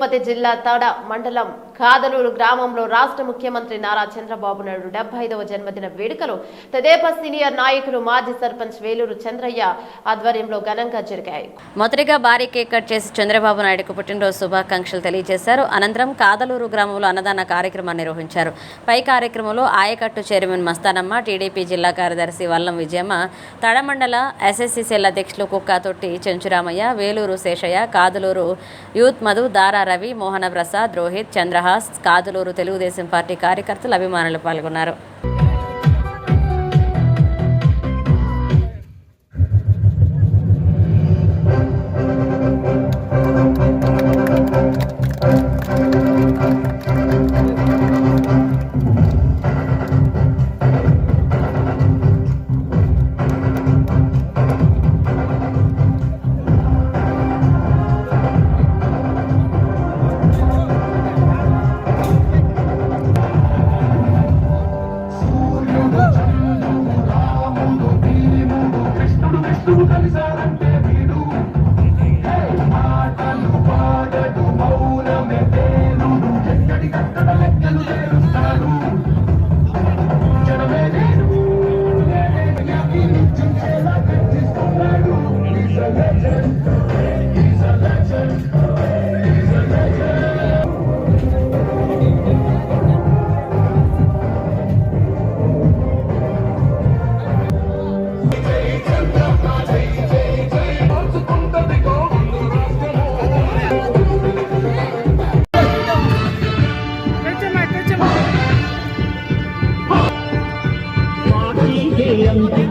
తిరుపతి జిల్లా తడ మండలం కాదలూరు గ్రామంలో రాష్ట్ర ముఖ్యమంత్రి నారా చంద్రబాబు నాయుడు డెబ్బై ఐదవ జన్మదిన వేడుకలు. తెదేపా సీనియర్ నాయకులు మాజీ సర్పంచ్ వేలూరు చంద్రయ్య ఆధ్వర్యంలో ఘనంగా జరిగాయి. మొదటిగా భారీ కేక్ కట్ చేసి చంద్రబాబు నాయుడుకు పుట్టినరోజు శుభాకాంక్షలు తెలియజేశారు. అనంతరం కాదలూరు గ్రామంలో అన్నదాన కార్యక్రమాన్ని నిర్వహించారు. పై కార్యక్రమంలో ఆయకట్టు చైర్మన్ మస్తానమ్మ టీడీపీ జిల్లా కార్యదర్శి వల్లం విజయమ్మ తడమండల ఎస్ఎస్సీ సెల్ అధ్యక్షులు కుక్కాతొట్టి చెంచురామయ్య వేలూరు శేషయ్య కాదలూరు యూత్ మధు దారా రవి మోహన ప్రసాద్ రోహిత్ చంద్రహాస్ కాదులూరు తెలుగుదేశం పార్టీ కార్యకర్తలు అభిమానులు పాల్గొన్నారు.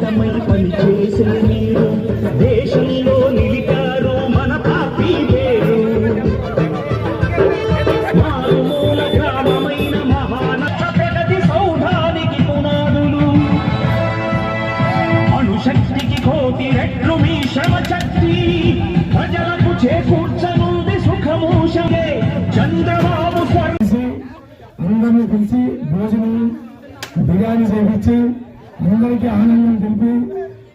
అద్భుతమై పని చేసిన మీరు దేశంలో నిలిపారు మన పార్టీ పేరు. మారుమూల గ్రామమైన మహానగర ప్రగతి సౌధానికి పునాదులు. అణుశక్తికి కోటి రెట్లు మీ శ్రమ శక్తి ప్రజలకు చేకూర్చనుంది సుఖము శమే చంద్రబాబు స్వర్గ చేసి అందరినీ పిలిచి భోజనం బిర్యానీ చేయించి అందరికీ ఆనందం తెలిపి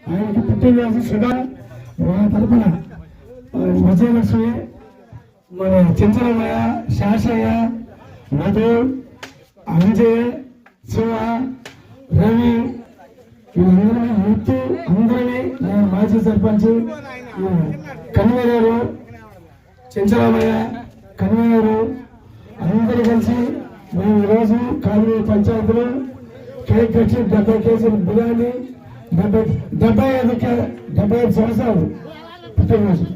ఆయనకి పుట్టినరోజు సుధా మా తరపున విజయలక్ష్మి మన చింతలమయ్య శాసయ్య మధు అంజయ్ శివ రవి వీళ్ళందరినీ యూత్ అందరినీ నేను మాజీ సర్పంచ్ కన్వీనరు చెంచరామయ్య కన్వీనరు అందరూ కలిసి మేము ఈరోజు కాలువ పంచాయతీలో కేక్ కట్టి డెబ్బై కేజీలు బిర్యానీ డెబ్బై డెబ్బై ఐదు కే- డెబ్బై ఐదు సంవత్సరాలు పుట్టినరోజు.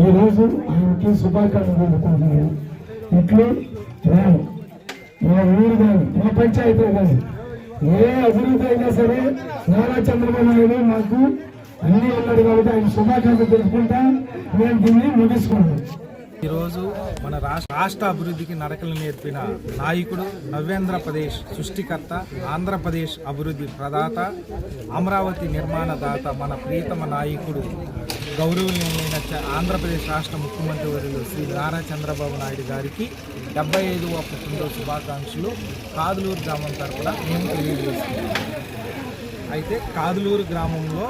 ఈరోజు ఆయనకి శుభాకాంక్షలు తెలుపుకుంటున్నాను. ఇట్లు నేను మా ఊరు కానీ మా పంచాయతీ కానీ ఏ అభివృద్ధి అయినా సరే నారా చంద్రబాబు నాయుడు మాకు అన్నీ ఉన్నాడు కాబట్టి ఆయన శుభాకాంక్షలు తెలుపుకుంటా. నేను దీన్ని ముగించుకున్నాను ఈరోజు మన రాష్ట్ర రాష్ట్ర అభివృద్ధికి నడకలు నేర్పిన నాయకుడు నవ్యాంధ్రప్రదేశ్ సృష్టికర్త ఆంధ్రప్రదేశ్ అభివృద్ధి ప్రదాత అమరావతి నిర్మాణదాత మన ప్రియతమ నాయకుడు గౌరవనీయులైన చ- ఆంధ్రప్రదేశ్ రాష్ట్ర ముఖ్యమంత్రి వర్యులు శ్రీ నారా చంద్రబాబు నాయుడు గారికి డెబ్బై ఐదవ పుట్టినరోజు శుభాకాంక్షలు. కాదులూరు గ్రామం తరపున మేము తెలియజేస్తున్నాం. అయితే కాదులూరు గ్రామంలో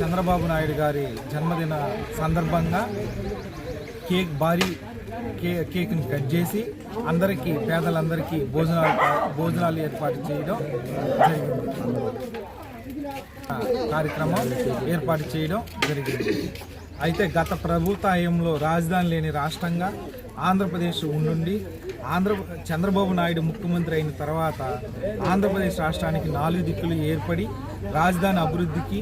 చంద్రబాబు నాయుడు గారి జన్మదిన సందర్భంగా కేక్ భారీ కే కేక్ని కట్ చేసి అందరికీ పేదలందరికీ భోజనాలు భోజనాలు ఏర్పాటు చేయడం జరిగింది. కార్యక్రమం ఏర్పాటు చేయడం జరిగింది. అయితే గత ప్రభుత్వంలో రాజధాని లేని రాష్ట్రంగా ఆంధ్రప్రదేశ్ ఉండుండి ఆంధ్ర చంద్రబాబు నాయుడు ముఖ్యమంత్రి అయిన తర్వాత ఆంధ్రప్రదేశ్ రాష్ట్రానికి నాలుగు దిక్కులు ఏర్పడి రాజధాని అభివృద్ధికి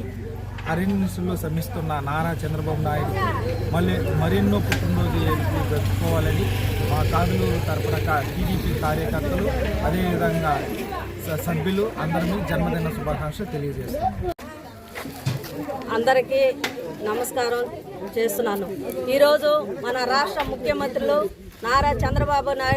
అరణ్యసులో శ్రమిస్తున్న నారా చంద్రబాబు నాయుడు మళ్ళీ మరెన్నో పుట్టినరోజు జరుపుకోవాలని మా కాదులూరు తరపున టీడీపీ కార్యకర్తలు అదేవిధంగా స- సభ్యులు అందరినీ జన్మదిన శుభాకాంక్షలు తెలియజేస్తున్నాం. అందరికీ నమస్కారం చేస్తున్నాను. ఈరోజు మన రాష్ట్ర ముఖ్యమంత్రులు నారా చంద్రబాబు నాయుడు